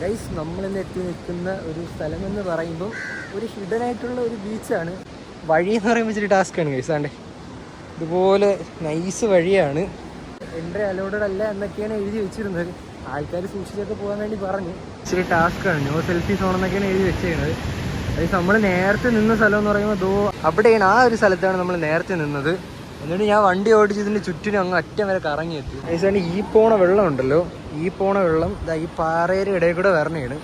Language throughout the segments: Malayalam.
ഗൈസ് നമ്മളിന്ന് എത്തി നിൽക്കുന്ന ഒരു സ്ഥലം എന്ന് പറയുമ്പോൾ ഒരു ഹിഡൻ ആയിട്ടുള്ള ഒരു ബീച്ചാണ്. വഴി എന്ന് പറയുമ്പോൾ ഇച്ചിരി ആണ് ഗൈസ് ആണ്ടേ? ഇതുപോലെ നൈസ് വഴിയാണ്. എന്റെ അലോഡഡ് അല്ല എന്നൊക്കെയാണ് എഴുതി വെച്ചിരുന്നത്. ആൾക്കാർ സൂക്ഷിച്ചൊക്കെ പോകാൻ വേണ്ടി പറഞ്ഞു. ഇച്ചിരി ടാസ്ക്കാണ് നോ സെൽഫി സോൺ എന്നൊക്കെയാണ് എഴുതി വെച്ചിരുന്നത്. അതായത് നമ്മൾ നേരത്തെ നിന്ന സ്ഥലം എന്ന് പറയുമ്പോൾ ദോ അവിടെയാണ് ആ ഒരു സ്ഥലത്താണ് നമ്മൾ നേരത്തെ നിന്നത്. എന്നിട്ട് ഞാൻ വണ്ടി ഓടിച്ച് ഇതിന്റെ ചുറ്റിനും അങ്ങ് അറ്റം വരെ കറങ്ങി എത്തി ഏതാണ്ട് ഈ പോണ വെള്ളം ഉണ്ടല്ലോ? ഈ പോണ വെള്ളം ഈ പാറയുടെ ഇടയിൽ കൂടെ വരണയാണ്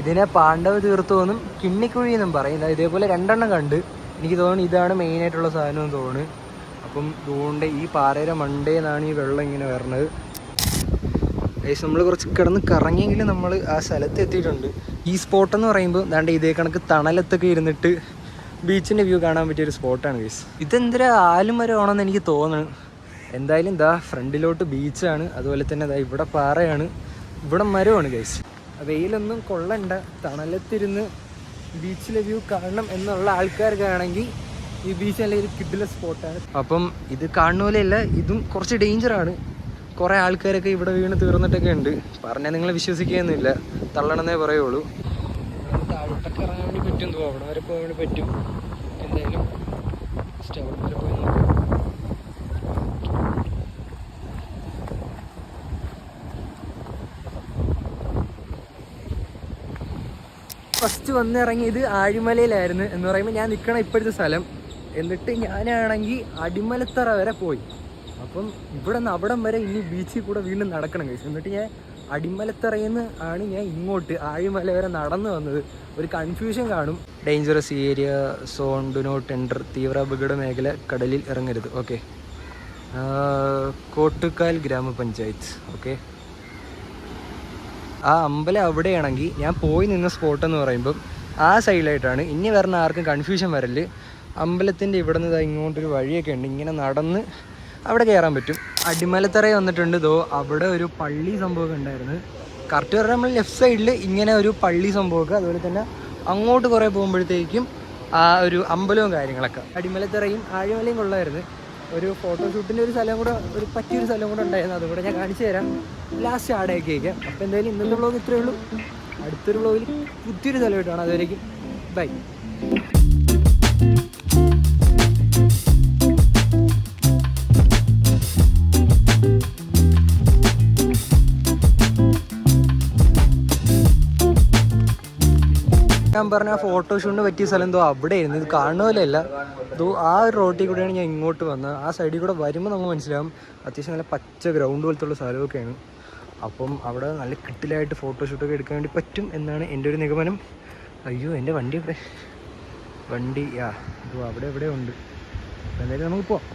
ഇതിനെ പാണ്ഡവ തീർത്ഥമെന്നും കിണ്ണിക്കുഴി എന്നും പറയും. ഇതേപോലെ രണ്ടെണ്ണം കണ്ട്. എനിക്ക് തോന്നുന്നു ഇതാണ് മെയിൻ ആയിട്ടുള്ള സാധനം എന്ന് തോന്നുന്നു. അപ്പം ഇതുകൊണ്ട് ഈ പാറയുടെ മണ്ടേന്നാണ് ഈ വെള്ളം ഇങ്ങനെ വരണത്. ഏകദേശം നമ്മൾ കുറച്ച് കിടന്ന് കറങ്ങിയെങ്കിലും നമ്മൾ ആ സ്ഥലത്ത് എത്തിയിട്ടുണ്ട്. ഈ സ്പോട്ടെന്ന് പറയുമ്പോൾ ദാണ്ട് ഇതേ കണക്ക് തണലത്തൊക്കെ ഇരുന്നിട്ട് ബീച്ചിന്റെ വ്യൂ കാണാൻ പറ്റിയ ഒരു സ്പോട്ടാണ് ഗൈസ് ഇതെന്തൊരു ആലുമരമാണെന്ന് എനിക്ക് തോന്നുന്നു എന്തായാലും ഇതാ ഫ്രണ്ടിലോട്ട് ബീച്ചാണ്. അതുപോലെ തന്നെ ദാ ഇവിടെ പാറയാണ്. ഇവിടെ മരമാണ് ഗൈസ് വെയിലൊന്നും കൊള്ളണ്ട. തണലത്തിരുന്ന് ബീച്ചിലെ വ്യൂ കാണണം എന്നുള്ള ആൾക്കാർക്കാണെങ്കിൽ ഈ ബീച്ച് നല്ല ഒരു കിഡിലെ സ്പോട്ടാണ്. അപ്പം ഇത് കാണുന്ന പോലെയല്ല ഇതും കുറച്ച് ഡേഞ്ചറാണ് കുറേ ആൾക്കാരൊക്കെ ഇവിടെ വീണ് തീർന്നിട്ടൊക്കെ ഉണ്ട്. പറഞ്ഞാൽ നിങ്ങൾ വിശ്വസിക്കുകയൊന്നുമില്ല. തള്ളണമെന്നേ പറയുള്ളൂ. താഴോട്ടൊക്കെ ഇറങ്ങാൻ വേണ്ടി പറ്റും. തോന്നുന്നു അവിടെ വരെ പോകാൻ വേണ്ടി പറ്റും. എന്തായാലും ജസ്റ്റ് അവിടെ വരെ പോയി നോക്കാം. ഫസ്റ്റ് വന്നിറങ്ങിയത് ആഴിമലയിലായിരുന്നു. എന്ന് പറയുമ്പോൾ ഞാൻ നിൽക്കണ ഇപ്പോഴത്തെ സ്ഥലം. എന്നിട്ട് ഞാനാണെങ്കിൽ അടിമലത്തറ വരെ പോയി. അപ്പം ഇവിടെ നിന്ന് അവിടം വരെ ഇനി ബീച്ചിൽ കൂടെ വീണ്ടും നടക്കണം കഴിച്ചു എന്നിട്ട് ഞാൻ അടിമലത്തറയിൽ ആണ് ഞാൻ ഇങ്ങോട്ട് ആഴിമല വരെ നടന്നു വന്നത്. ഒരു കൺഫ്യൂഷൻ കാണും. Dangerous area zone do not enter തീവ്ര അപകട മേഖല കടലിൽ ഇറങ്ങരുത്. ഓക്കെ കോട്ടുക്കാൽ ഗ്രാമപഞ്ചായത്ത്. ഓക്കെ ആ അമ്പലം അവിടെയാണെങ്കിൽ ഞാൻ പോയി നിന്ന സ്പോട്ട് എന്ന് പറയുമ്പം ആ സൈഡിലായിട്ടാണ് ഇനി വരുന്ന ആർക്കും കൺഫ്യൂഷൻ വരൽ. അമ്പലത്തിന്റെ ഇവിടെ നിന്ന് ഇങ്ങോട്ടൊരു വഴിയൊക്കെ ഉണ്ട്. ഇങ്ങനെ നടന്ന് അവിടെ കയറാൻ പറ്റും. അടിമലത്തറ വന്നിട്ടുണ്ട് ഇതോ അവിടെ ഒരു പള്ളി സംഭവമൊക്കെ ഉണ്ടായിരുന്നു. കറക്റ്റ് പറഞ്ഞാൽ നമ്മൾ ലെഫ്റ്റ് സൈഡിൽ ഇങ്ങനെ ഒരു പള്ളി സംഭവമൊക്കെ അതുപോലെ തന്നെ അങ്ങോട്ട് കുറേ പോകുമ്പോഴത്തേക്കും ആ ഒരു അമ്പലവും കാര്യങ്ങളൊക്കെ. അടിമലത്തറയും ആഴിമലയും കൊള്ളായിരുന്നു. ഒരു ഫോട്ടോഷൂട്ടിന്റെ ഒരു സ്ഥലം കൂടെ ഒരു പറ്റിയൊരു സ്ഥലം കൂടെ ഉണ്ടായിരുന്നു. അതുകൂടെ ഞാൻ കാണിച്ചു തരാം. ലാസ്റ്റ് ആടേക്ക് വയ്ക്കാം അപ്പോൾ എന്തായാലും ഇന്നത്തെ വ്ളോഗ് ഇത്രയേ ഉള്ളൂ. അടുത്തൊരു വ്ളോഗിൽ പുതിയൊരു സ്ഥലമായിട്ടാണ്. അതുവരേക്കും. ബൈ ഞാൻ പറഞ്ഞ ഫോട്ടോഷൂട്ടിന് പറ്റിയ സ്ഥലം എന്തോ അവിടെ ആയിരുന്നു ഇത് കാണുന്ന പോലെയല്ല ഇതോ ആ ഒരു റോട്ടിൽ കൂടെയാണ് ഞാൻ ഇങ്ങോട്ട് വന്നത്. ആ സൈഡിൽ കൂടെ വരുമ്പോൾ നമുക്ക് മനസ്സിലാവും അത്യാവശ്യം നല്ല പച്ച ഗ്രൗണ്ട് പോലത്തെ ഉള്ള സ്ഥലമൊക്കെയാണ്. അപ്പം അവിടെ നല്ല കിട്ടിലായിട്ട് ഫോട്ടോഷൂട്ടൊക്കെ എടുക്കാൻ വേണ്ടി പറ്റും എന്നാണ് എന്റെ ഒരു നിഗമനം. അയ്യോ എന്റെ വണ്ടി ഇവിടെ വണ്ടി യാ ഇതോ അവിടെ എവിടെ ഉണ്ട്. അപ്പം എന്തായാലും നമുക്ക് പോവാം.